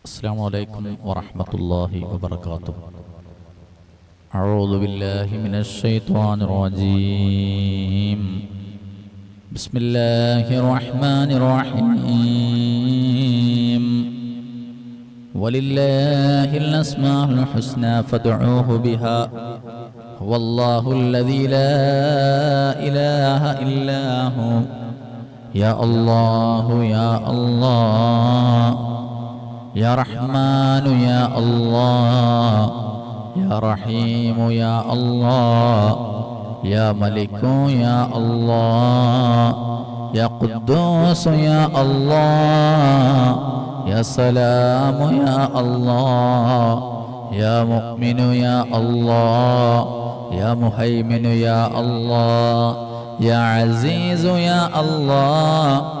السلام عليكم ورحمة الله وبركاته. أعوذ بالله من الشيطان الرجيم. بسم الله الرحمن الرحيم. ولله الأسماء الحسنى فادعوه بها. هو الله الذي لا إله إلا هو. يا الله يا الله. يا رحمن يا الله يا رحيم يا الله يا ملك يا الله يا قدوس يا الله يا سلام يا الله يا مؤمن يا الله يا مهيمن يا الله يا عزيز يا الله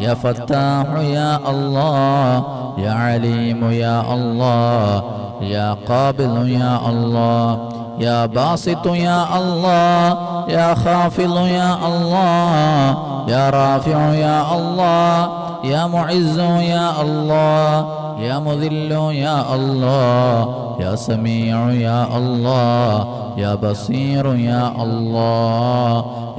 يا فتاح يا الله يا عليم يا الله يا قابل يا الله يا باسط يا الله يا خافض يا الله يا رافع يا الله يا معز يا الله يا مذل يا الله يا سميع يا الله يا بصير يا الله.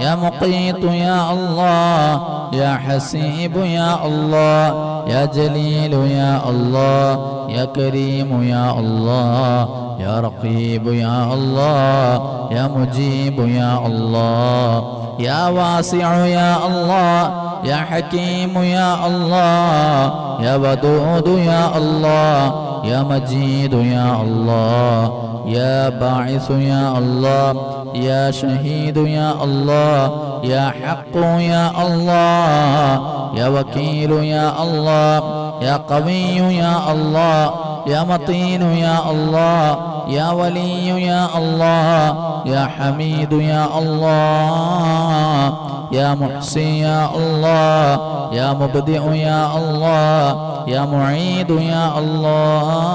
يا مقيت يا الله يا حسيب يا الله يا جليل يا الله يا كريم يا الله يا رقيب يا الله يا مجيب يا الله يا واسع يا الله يا حكيم يا الله يا ودود يا الله يا مجيد يا الله يا باعث يا الله يا شهيد يا الله يا حق يا الله يا وكيل يا الله يا قوي يا الله يا متين يا الله يا ولي يا الله يا حميد يا الله يا محسن يا الله يا مبدئ يا الله يا معيد يا الله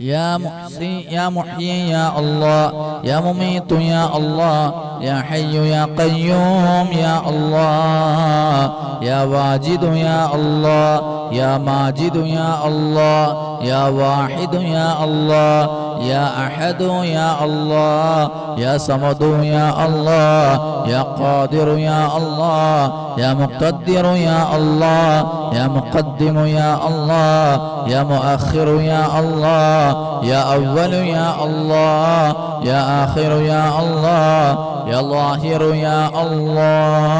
يا محسي يا محيي يا الله يا مميت يا الله يا حي يا قيوم يا الله يا واجد يا الله يا ماجد يا الله يا واحد يا الله يا أحد يا الله يا صمد يا الله يا قادر يا الله يا مقتدر يا الله يا مقدم يا الله يا مؤخر يا الله يا أول يا الله يا آخر يا الله يا ظاهر يا الله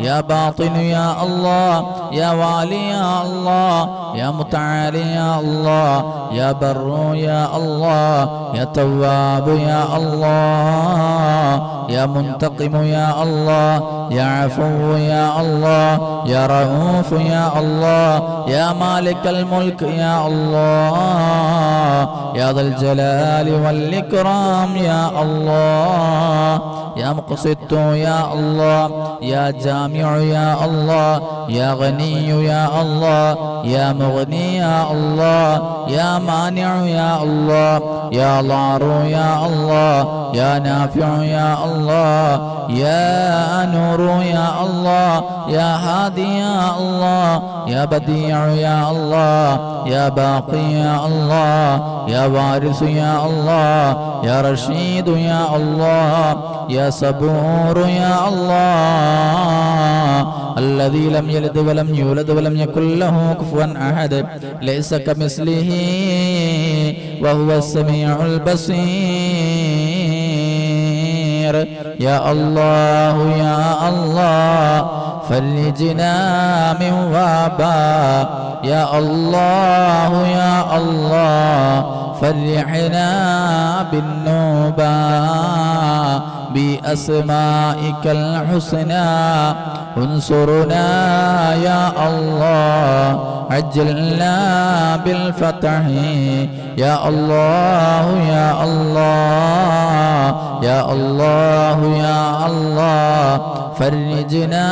يا باطن يا الله يا والي يا الله يا متعالي يا الله يا بر يا الله يا تواب يا الله يا منتقم يا الله يا عفو يا الله يا رؤوف يا الله يا مالك الملك يا الله يا ذا الجلال والإكرام يا الله يا مقسط يا الله يا جامع يا الله يا غني يا الله يا مغني يا الله يا مانع يا الله يا ضار يا الله يا نافع يا الله يا نور يا الله يا هادي يا الله يا بديع يا الله يا باقي يا الله يا وارث يا الله يا رشيد يا الله يا صبور يا الله الذي لم يلد ولم يولد ولم يكن له كفوا أحد ليس كمثله وهو السميع البصير. يا الله يا الله فرجنا من وباء يا الله يا الله فرحنا بالنوبة. بأسمائك الحسنى. انصرنا يا الله. عجلنا بالفتح. يا الله يا الله. يا الله يا الله. فرجنا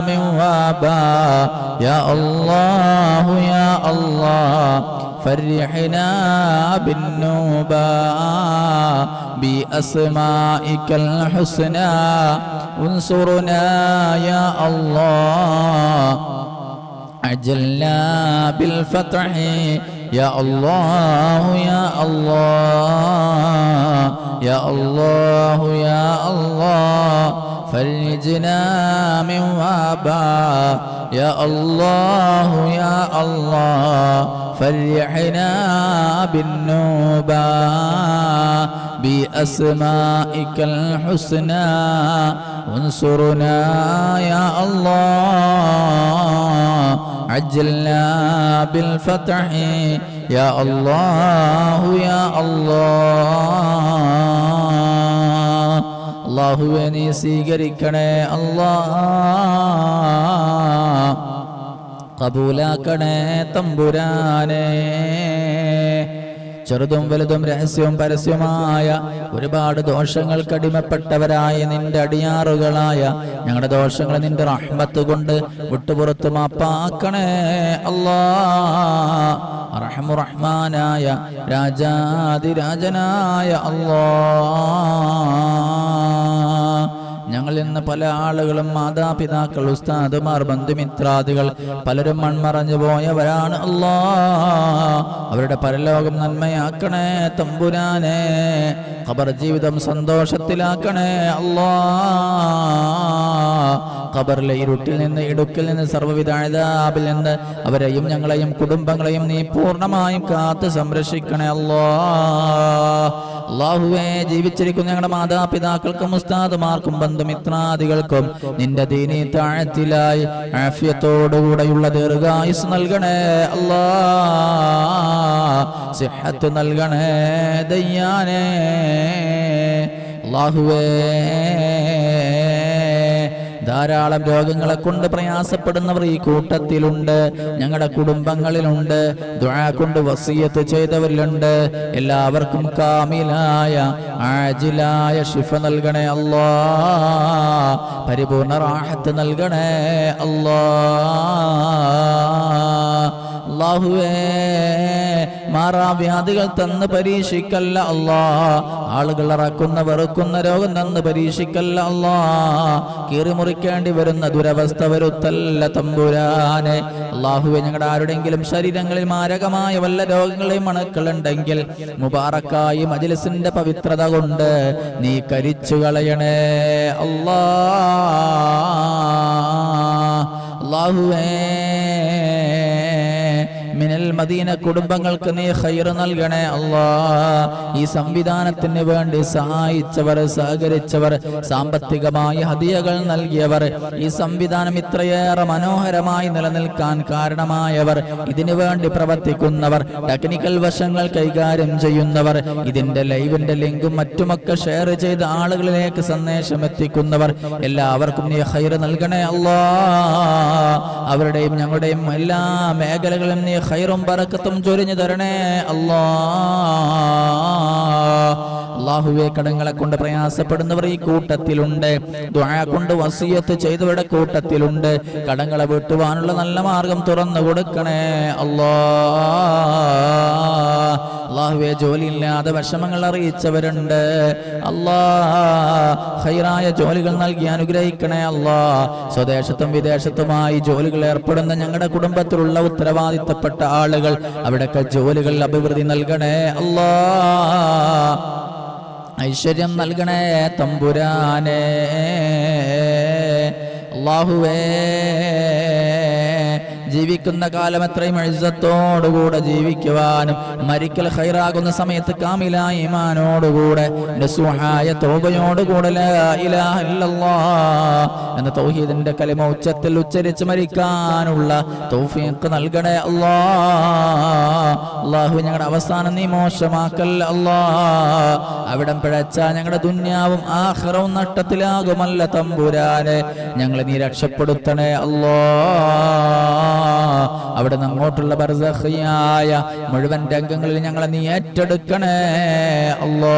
من وباء يا الله يا الله. فرحنا بالنوبة. بأسمائك الحسنى. انصرنا يا الله. عجلنا بالفتح. يا الله يا الله. يا الله يا الله. فرجنا من وباء يا الله يا الله. فرحنا بالنوبة. بأسمائك الحسنى انصرنا يا الله عجلنا بالفتح يا الله يا الله അള്ളാഹുവെ നീ സ്വീകരിക്കണേ അല്ലാ കബൂലാക്കണേ തമ്പുരാനേ ചെറുതും വലുതും രഹസ്യവും പരസ്യവുമായ ഒരുപാട് ദോഷങ്ങൾക്ക് അടിമപ്പെട്ടവരായ നിന്റെ അടിയാറുകളായ ഞങ്ങളുടെ ദോഷങ്ങൾ നിന്റെ റഹ്മത്ത് കൊണ്ട് വിട്ടുപുറത്ത് മാപ്പാക്കണേ. അല്ലാ. രാജാതിരാജനായ അല്ലാ. ഞങ്ങളിൽ നിന്ന് പല ആളുകളും മാതാപിതാക്കൾ ഉസ്താദുമാർ ബന്ധുമിത്രാദികൾ പലരും മൺമറഞ്ഞു പോയവരാണ്. അല്ലാ അവരുടെ പരലോകം നന്മയാക്കണേ തമ്പുരാനെ ഖബർ ജീവിതം സന്തോഷത്തിലാക്കണേ. അല്ലാ ഖബറിലെ ഇരുട്ടിൽ നിന്ന് ഇടുക്കിൽ നിന്ന് സർവവിധ അഴതാബിൽ നിന്ന് അവരെയും ഞങ്ങളെയും കുടുംബങ്ങളെയും നീ പൂർണമായും കാത്ത് സംരക്ഷിക്കണേ. അല്ലാ അള്ളാഹുവേ ജീവിച്ചിരിക്കുന്ന ഞങ്ങളുടെ മാതാപിതാക്കൾക്കും ഉസ്താദുമാർക്കും ബന്ധുമിത്രാദികൾക്കും നിന്റെ ദീനി താഴത്തിലായി ആഫ്യത്തോടുകൂടെയുള്ള ദീർഘായുസ് നൽകണേ. അല്ലാ സിഹത്ത് നൽകണേ ദയ്യാനേ. അള്ളാഹുവേ ധാരാളം രോഗങ്ങളെ കൊണ്ട് പ്രയാസപ്പെടുന്നവർ ഈ കൂട്ടത്തിലുണ്ട്. ഞങ്ങളുടെ കുടുംബങ്ങളിലുണ്ട്. കൊണ്ട് വസീയത്ത് ചെയ്തവരിലുണ്ട്. എല്ലാവർക്കും കാമിലായ ആജിലായ ഷിഫ നൽകണേ അല്ലാ. പരിപൂർണ റാഹത്ത് നൽകണേ അല്ലാ. അള്ളാഹുവേ മാറാവ്യാധികൾ തന്ന് പരീക്ഷിക്കല്ല അല്ലാ. ആളുകൾ ഇറക്കുന്ന വെറുക്കുന്ന രോഗം തന്ന് പരീക്ഷിക്കല്ല അല്ലാ. കീറിമുറിക്കേണ്ടി വരുന്ന ദുരവസ്ഥ വരുത്തല്ല തമ്പുരാനെ. അള്ളാഹുവെ ഞങ്ങളുടെ ആരുടെങ്കിലും ശരീരങ്ങളിൽ മാരകമായ വല്ല രോഗങ്ങളെയും അണുക്കളുണ്ടെങ്കിൽ മുബാറക്കായി മജിലിസിന്റെ പവിത്രത കൊണ്ട് നീ കരിച്ചു കളയണേ. അല്ലാ. അള്ളാഹുവേ മദീന കുടുംബങ്ങൾക്ക് നീ ഹൈർ നൽകണേ അല്ലാ. ഈ സംവിധാനത്തിന് വേണ്ടി സഹായിച്ചവർ സഹകരിച്ചവർ സാമ്പത്തികമായ ഹദിയകൾ നൽകിയവർ ഈ സംവിധാനം ഇത്രയേറെ മനോഹരമായി നിലനിൽക്കാൻ കാരണമായവർ ഇതിനു വേണ്ടി പ്രവർത്തിക്കുന്നവർ ടെക്നിക്കൽ വശങ്ങൾ കൈകാര്യം ചെയ്യുന്നവർ ഇതിന്റെ ലൈവിന്റെ ലിങ്കും മറ്റുമൊക്കെ ഷെയർ ചെയ്ത് ആളുകളിലേക്ക് സന്ദേശം എത്തിക്കുന്നവർ എല്ലാവർക്കും നീ ഹൈർ നൽകണേ അല്ലാ. അവരുടെയും ഞങ്ങളുടെയും എല്ലാ മേഖലകളും നീ ഖൈറും ബറക്കത്തും ചൊരിഞ്ഞു തരണേ. അല്ലാ. അള്ളാഹുവെ കടങ്ങളെ കൊണ്ട് പ്രയാസപ്പെടുന്നവർ ഈ കൂട്ടത്തിലുണ്ട്. കൊണ്ട് വസിയത്ത് ചെയ്തവരുടെ കൂട്ടത്തിലുണ്ട്. കടങ്ങളെ വീട്ടുവാനുള്ള നല്ല മാർഗം തുറന്നു കൊടുക്കണേ. അല്ലാ. അള്ളാഹുവെ ജോലിയില്ലാതെ വിഷമങ്ങൾ അറിയിച്ചവരുണ്ട്. അല്ലാ. ഹൈറായ ജോലികൾ നൽകി അനുഗ്രഹിക്കണേ. അല്ലാ. സ്വദേശത്തും വിദേശത്തുമായി ജോലികൾ ഏർപ്പെടുന്ന ഞങ്ങളുടെ കുടുംബത്തിലുള്ള ഉത്തരവാദിത്തപ്പെട്ട ആളുകൾ അവിടെയൊക്കെ ജോലികൾ അഭിവൃദ്ധി നൽകണേ. അല്ലാ ഐശ്വര്യം നൽകണേ തമ്പുരാനേ. അള്ളാഹുവേ ജീവിക്കുന്ന കാലം എത്രയും എഴുതത്തോടുകൂടെ ജീവിക്കുവാനും മരിക്കൽ ഹൈറാകുന്ന സമയത്ത് കാമിലായ ഇമാനോടുകൂടെ നസുഹായ തോബയോടുകൂടെ എന്ന തൗഹീദിന്റെ കലിമ ഉച്ചത്തിൽ ഉച്ചരിച്ച് മരിക്കാനുള്ള തൗഫീഖ് നൽകണേ അല്ലാ. അള്ളാഹു ഞങ്ങളുടെ അവസാനം നീ മോശമാക്കൽ അല്ലാ. അവിടം പിഴച്ച ഞങ്ങളുടെ ദുന്യാവും ആഹ്റവും നഷ്ടത്തിലാകുമല്ല തമ്പുരാനെ. ഞങ്ങളെ നീ രക്ഷപ്പെടുത്തണേ അല്ലാ. അവിടെ നിന്ന് അങ്ങോട്ടുള്ള ബർസഹിയായ മുഴുവൻ രംഗങ്ങളിൽ ഞങ്ങളെ നീ ഏറ്റെടുക്കണേ. അല്ലോ.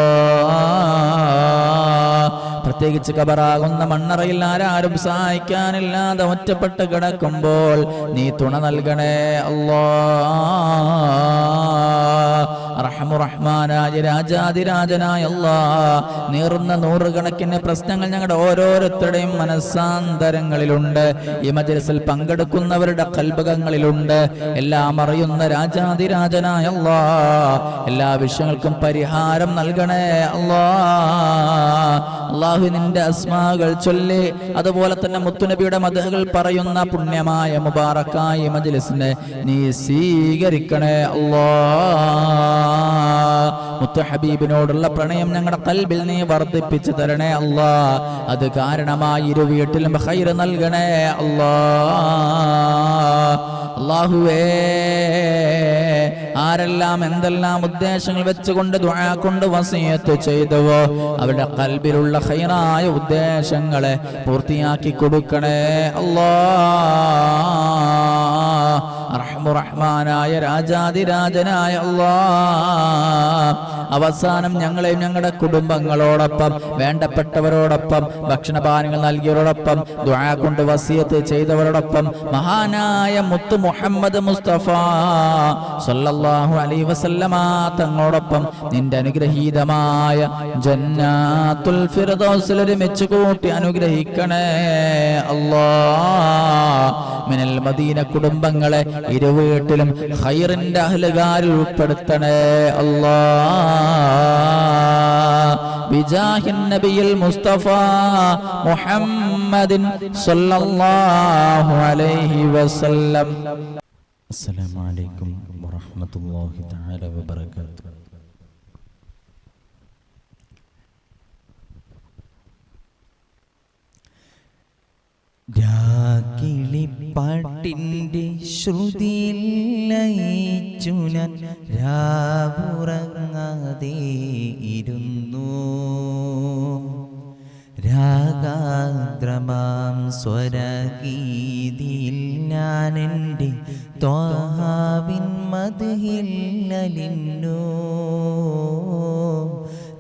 പ്രത്യേകിച്ച് കബറാകുന്ന മണ്ണറയിൽ ആരാരും സഹായിക്കാനില്ലാതെ ഒറ്റപ്പെട്ട് കിടക്കുമ്പോൾ നീ തുണ നൽകണേ. അല്ലാ. റഹ്മുറഹ്മാനായ രാജാതിരാജനായ നീർന്ന നൂറുകണക്കിന് പ്രശ്നങ്ങൾ ഞങ്ങളുടെ ഓരോരുത്തരുടെയും മനസ്സാന്തരങ്ങളിലുണ്ട്. ഈ മജലിസിൽ പങ്കെടുക്കുന്നവരുടെ കൽപകങ്ങളിലുണ്ട് എല്ലാം അറിയുന്ന രാജാതിരാജനായ എല്ലാ വിഷയങ്ങൾക്കും പരിഹാരം നൽകണേ അല്ലാ അള്ളാഹു നിന്റെ അസ്മാകൾ ചൊല്ലി. അതുപോലെ തന്നെ മുത്തുനബിയുടെ മതകൾ പറയുന്ന പുണ്യമായ മുബാറക്കായ മജലിസിനെ നീ സ്വീകരിക്കണേ അല്ലാ മുത്തു ഹബീബിനോടുള്ള പ്രണയം ഞങ്ങളുടെ കൽബിൽ നീ വർദ്ധിപ്പിച്ചു തരണേ അല്ലാ. അത് കാരണമായി ഇരു വീട്ടിലും ഹൈറ് നൽകണേ അല്ലാ. അള്ളാഹുവേ ആരെല്ലാം എന്തെല്ലാം ഉദ്ദേശങ്ങൾ വെച്ചുകൊണ്ട് ദുആ കൊണ്ട് വസിയത്ത് ചെയ്തുവോ അവരുടെ കൽബിലുള്ള ഹൈറായ ഉദ്ദേശങ്ങളെ പൂർത്തിയാക്കി കൊടുക്കണേ അല്ലാ. റഹ്മുറഹ്മാനായ രാജാതിരാജനായ അള്ളാ അവസാനം ഞങ്ങളെയും ഞങ്ങളുടെ കുടുംബങ്ങളോടൊപ്പം വേണ്ടപ്പെട്ടവരോടൊപ്പം ഭക്ഷണപാനങ്ങൾ നൽകിയവരോടൊപ്പം ദുആ കൊണ്ട് വസിയത്ത് ചെയ്തവരോടൊപ്പം മഹാനായ മുത്ത് മുഹമ്മദ് മുസ്തഫ സല്ലല്ലാഹു അലൈഹി വസല്ലമ തങ്ങളോടൊപ്പം നിന്റെ അനുഗ്രഹീതമായ ജന്നാത്തുൽ ഫിർദൗസിൽ ഒരുമിച്ച് കൂട്ടി അനുഗ്രഹിക്കണേ അല്ലാ മിനൽ മദീന കുടുംബങ്ങളെ ഇരുവീട്ടിലും ഹൈറിന്റെ അഹലുകാരിൽ ഉൾപ്പെടുത്തണേ അല്ലാ. ബിജാഹിൻ നബിയിൽ മുസ്തഫ മുഹമ്മദിൻ സല്ലല്ലാഹു അലൈഹി വസല്ലം. അസ്സലാമു അലൈക്കും വറഹ്മത്തുള്ളാഹി തആല വബറകാതുഹു. രാക്കിളിപ്പാട്ടിന്റെ ശ്രുതിയിൽ ഞാൻ രാവുറങ്ങാതെ ഇരുന്നു. രാഗാദ്രമാം സ്വരഗീതിയിൽ ഞാൻ എന്റെ ത്വാഹാവിൻ മതിയിൽ അലിന്നു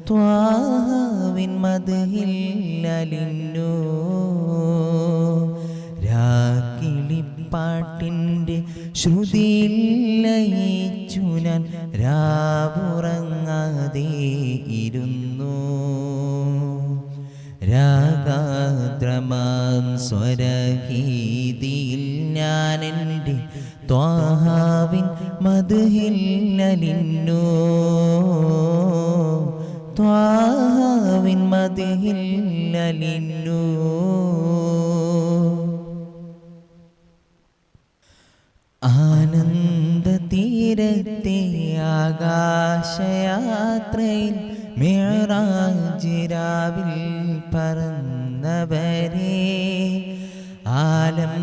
ത്വാഹാവിൻ മതിയിൽ അലിന്നു രാക്കിളിപ്പാട്ടിന്റെ ശ്രുതിയിൽ ലയിച്ചു ഞാൻ രാവുറങ്ങാതെ ഇരുന്നു. രാഗാദ്രമാം സ്വരഗീതിയിൽ ഞാൻ എന്റെ ത്വാഹാവിൻ മധുഹിൽ അലിന്നു ത്വാഹാവിൻ മധുഹിൽ ആനന്ദ തീരത്തെ ആകാശയാത്രയിൽ മേറാജിരാവിൽ പറന്നവരെ. ആലം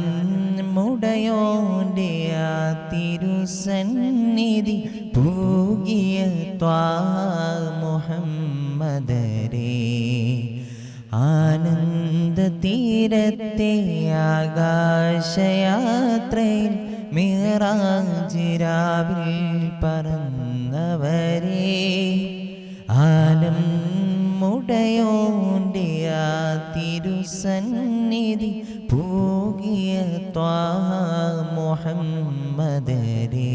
മുടയോന്റെ ആ തിരുസന്നിധി പൂകിയ ത്വാ മുഹമ്മദരേ. ആനന്ദ തീരത്തെ ആകാശയാത്രയിൽ മിറാജിരാവിൽ പറന്നവരെ ആലം ആ തിരുസന്നിധി പൂകിയ ത്വാ മുഹമ്മദരേ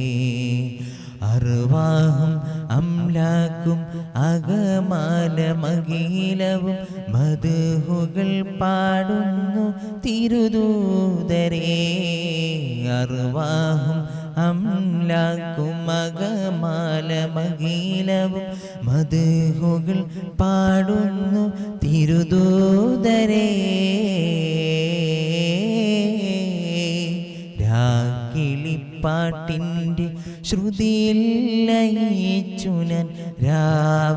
അറുവാഹും അംലാക്കും അകമാനമകീലവും മധുഹുകൾ പാടുന്നു തിരുദൂതരേ. അർവാഹും അംലാക്കും അകമാല മകീലവും മധുഹുകൾ പാടുന്നു തിരുദൂതരേ. രാക്കിളിപ്പാട്ടിന്റെ ശ്രുതിയിൽ ലയിച്ചു ഞാൻ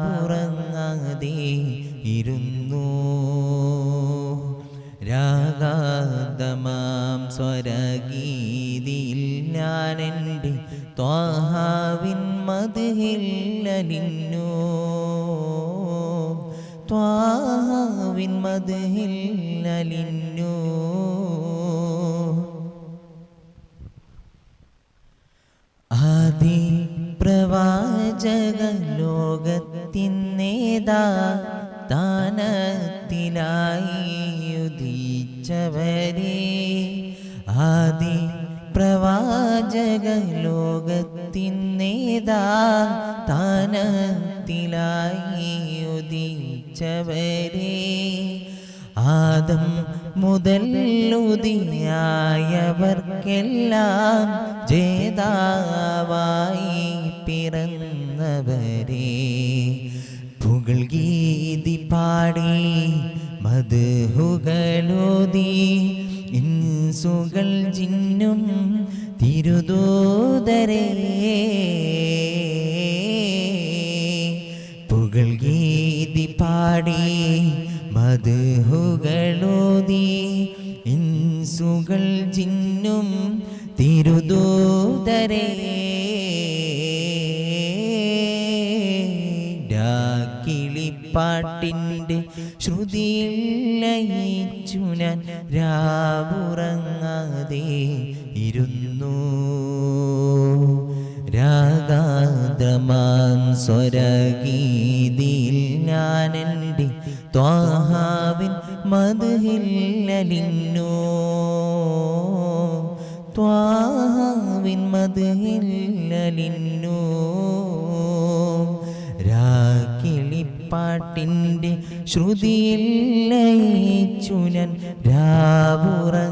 ഉദിച്ചവരെ ആദി പ്രവാചക ലോകത്തിൻ നേതാ താനത്തിലായി ഉദിച്ചവരെ. ആദം മുതൽ ഉദിയായവർക്കെല്ലാം ജേതാവായി പിറന്നവരെ. പുകൾ ഗീതി പാടി മധുഹുകളോതി ഇൻസുകൾ ജിന്നും തിരുദൂതരേ. പുകൾ ഗീതി പാടി മധുഹുകളോതി ഇൻസുകൾ ജിന്നും തിരുദൂതരേ. ശ്രുതിയിൽ ലയിച്ചു രാവുറങ്ങാതെ ഇരുന്നു. രാഗാദ്രമാൻ സ്വരഗീതിയിൽ ഞാനെന്റെ ത്വാഹാവിൻ മധുഹില്ലലിന്നു. ത്വാഹാവിൻ മധുഹില്ലലിന്നു. രാക്കിളിപ്പാട്ടിന്റെ ശ്രുതിയിൽ ലയിച്ചു ഞാൻ രാവുറങ്ങാതെ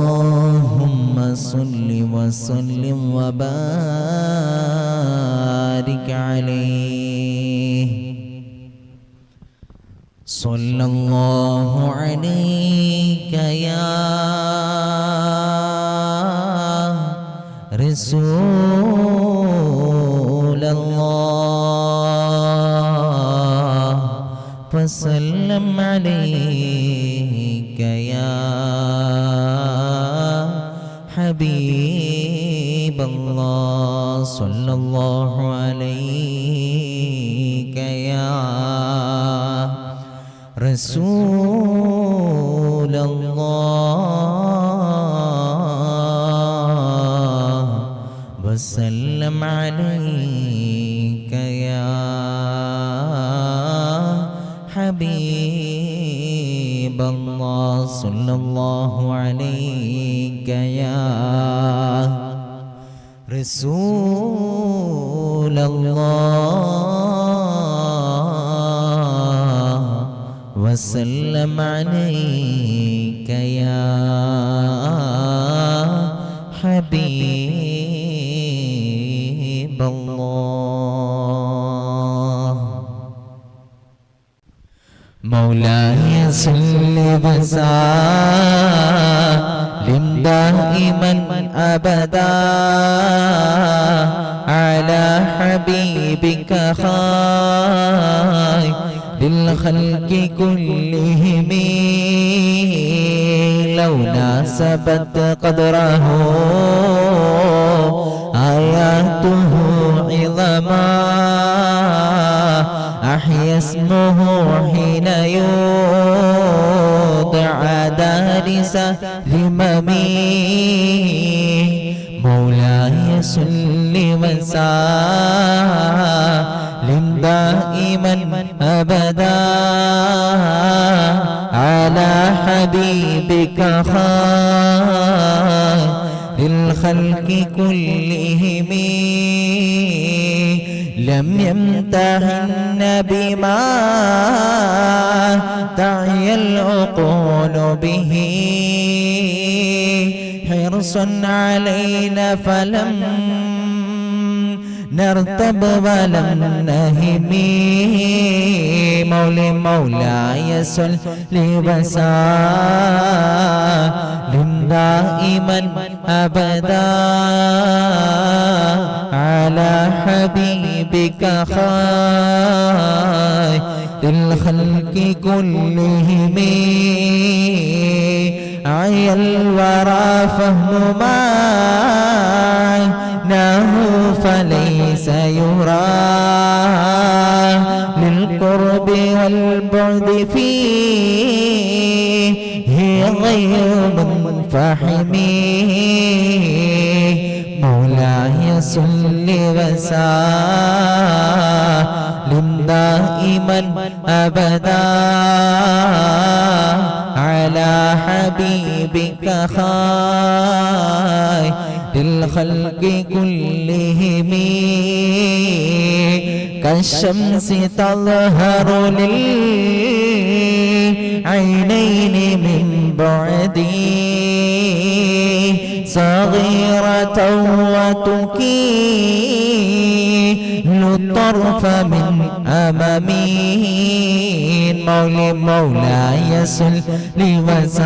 وسلم وبارك عليه صلى الله عليك يا رسول الله وسلم عليك صلى الله عليك يا رسول رسول الله وسلم عليك يا حبيب الله مولاي صل وسلم دائما أبدا على حبيبك خير للخلق كلهم لو ناسبت قدره. علينا فلم نرتب ولم نهمي مولي مولاي صل وسلم دائما أبدا. على حبيبك خير الخلق كلهم. عي الورى فهم معناه فليس يرى. للقرب والبعد فيه غير منفحم. مولاي صل وسلم دائما أبدا. على حبيبك خير للخلق كلهم. كالشمس تظهر للعينين من بعدي. صغيرة وتكيل الطرف من أمامي. مولي مولاي صل وسلم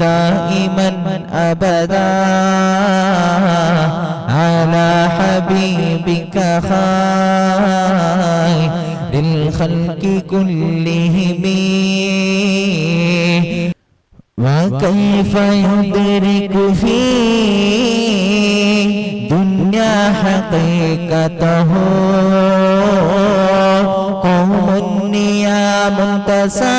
دائما أبدا. على حبيبك خير للخلق كلهم. وكيف يدرك في دنيا حقيقته. قوم نيام تسال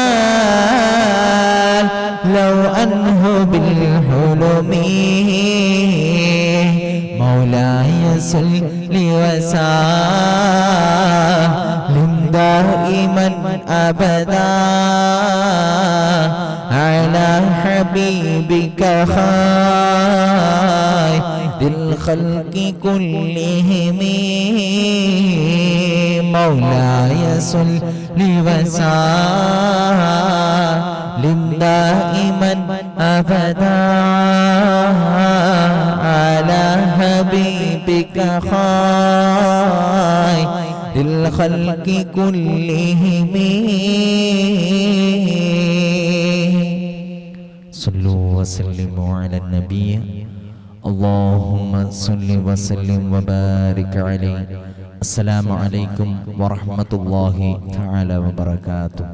لو أنه بالحلم. مولاي صل وسلم دائما أبدا. على حبيبك خير. للخلق كلهم مولاي صل وسلم دائما أبدا على حبيبك خير للخلق كلهم صلوا وسلموا على النبي اللهم صل وسلم وبارك عليه السلام عليكم ورحمة الله تعالى وبركاته